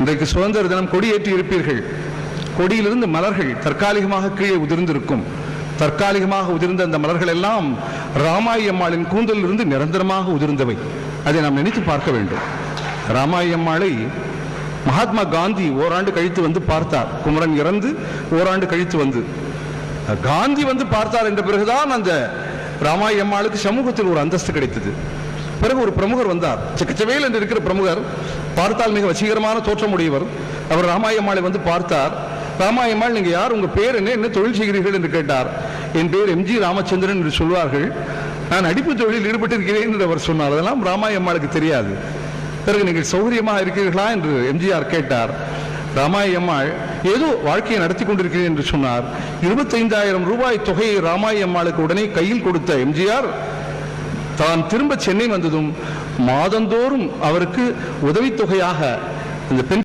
இன்றைக்கு சுதந்திர தினம் கொடியேற்றி இருப்பீர்கள். கொடியிலிருந்து மலர்கள் தற்காலிகமாக கீழே உதிர்ந்திருக்கும். தற்காலிகமாக உதிர்ந்த அந்த மலர்கள் எல்லாம் ராமாயி அம்மாளின் கூந்தலிலிருந்து நிரந்தரமாக உதிர்ந்தவை. அதை நாம் நினைத்து பார்க்க வேண்டும். ராமாயி அம்மாளை மகாத்மா காந்தி ஓராண்டு கழித்து வந்து பார்த்தார். குமரன் இறந்து ஓராண்டு கழித்து வந்து. காந்தி வந்து பார்த்தார் என்ற பிறகுதான் அந்த ராமாயி அம்மாளுக்கு சமூகத்தில் ஒரு அந்தஸ்து கிடைத்தது. பிறகு ஒரு பிரமுகர் வந்தார். சிக்கச்சவேல் என்று இருக்கிற பிரமுகர் பார்த்தால் மிக வசீகரமான தோற்றமுடையவர் அவர் ராமாயம்மாளை வந்து பார்த்தார். ராமாயம்மாள் நீங்கள் நீங்க யார் உங்க பேர் என்ன என்ன தொழில் செய்கிறீர்கள் என்று கேட்டார். என் பேர் எம்ஜி ராமச்சந்திரன் என்று சொல்வார்கள். நான் அடிப்பு தொழிலில் ஈடுபட்டிருக்கிறேன் என்று அவர் சொன்னார். அதெல்லாம் ராமாயம்மாளுக்கு தெரியாது. பிறகு நீங்கள் சௌகரியமாக இருக்கிறீர்களா என்று எம்ஜிஆர் கேட்டார். ராமாயம்மாள் ஏதோ வாழ்க்கையை நடத்தி கொண்டிருக்கிறேன் என்று சொன்னார். இருபத்தைந்தாயிரம் ரூபாய் தொகையை ராமாயம்மாளுக்கு உடனே கையில் கொடுத்த எம்ஜிஆர் தான் திரும்ப சென்னை வந்ததும் மாதந்தோறும் அவருக்கு உதவித்தொகையாக இந்த பெண்